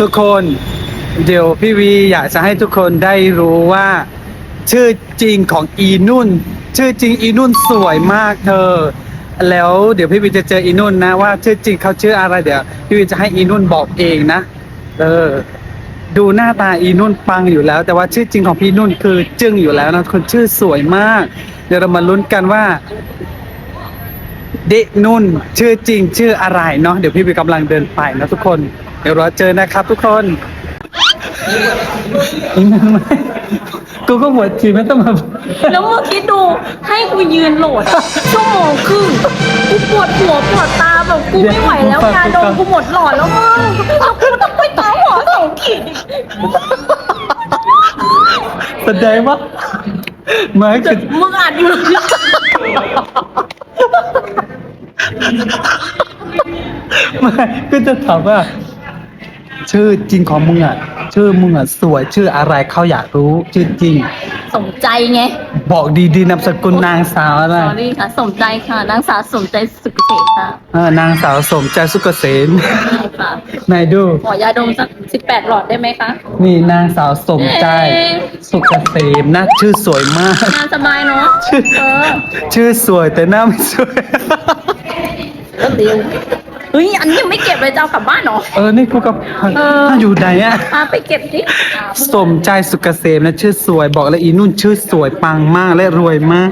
ทุกคนเดี๋ยวพี่วีอยากจะให้ทุกคนได้รู้ว่า ชื่อจริงของอีนุ่น ชื่อจริงอีนุ่นสวยมากเธอ แล้วเดี๋ยวพี่วีจะเจออีนุ่นนะว่า ชื่อจริงเขาชื่ออะไรเดี๋ยวพี่วีจะให้อีนุ่นบอกเองนะเออดูหน้าตาอีนุ่นปังอยู่แล้ว แต่ว่าชื่อจริงของพี่นุ่นคือจึ้งอยู่แล้วนะคนชื่อสวยมาก เดี๋ยวเรามาลุ้นกันว่าเดนุ่นชื่อจริงชื่ออะไรเนาะเดี๋ยวพี่วีกำลังเดินไปนะทุกคน ดี๋ยวเราเจอนะครับทุกคนอีนั่นไหมกูก็หมดทีไม่ต้องมาแล้วมึงคิดดูให้กูยืนโหลด ชั่วโมงครึ่งกูปวดหัวปวดตาแบบกูไม่ไหวแล้วยาดมกูหมดหลอดแล้วมึงแล้วกูต้องไปตามหมอสองขีดแสดงว่าไม่คือมึงอ่านอยู่ไม่ก็จะถามว่า ชื่อจริงของมึงอะ ชื่อมึงอะสวยชื่ออะไรเขาอยากรู้ ชื่อจริง สมใจไงบอกดีๆนามสกุลนางสาวอะไรสอรี่ค่ะ สมใจค่ะ นางสาวสมใจสุขเสษค่ะเออนางสาวสมใจสุกเกษมใช่ค่ะไหนดู ขอยาดมสักสิบแปดหลอดได้ไหมคะนี่นางสาวสมใจเอ๊ะสุกเกษมนะชื่อสวยมากงานสบายเนาะชื่อเออชื่อสวยแต่หน้าไม่สวย แล้วเร็วเฮ้ยอันนี้ยังไม่เก็บเลยจะเอากลับบ้านเหรอ เออ นี่กูกับเออ ถ้าอยู่ไหนอะพาไปเก็บดิสมใจสุกเกษมนะชื่อสวย บอกเลยอีนุ่นชื่อสวยปังมากและรวยมาก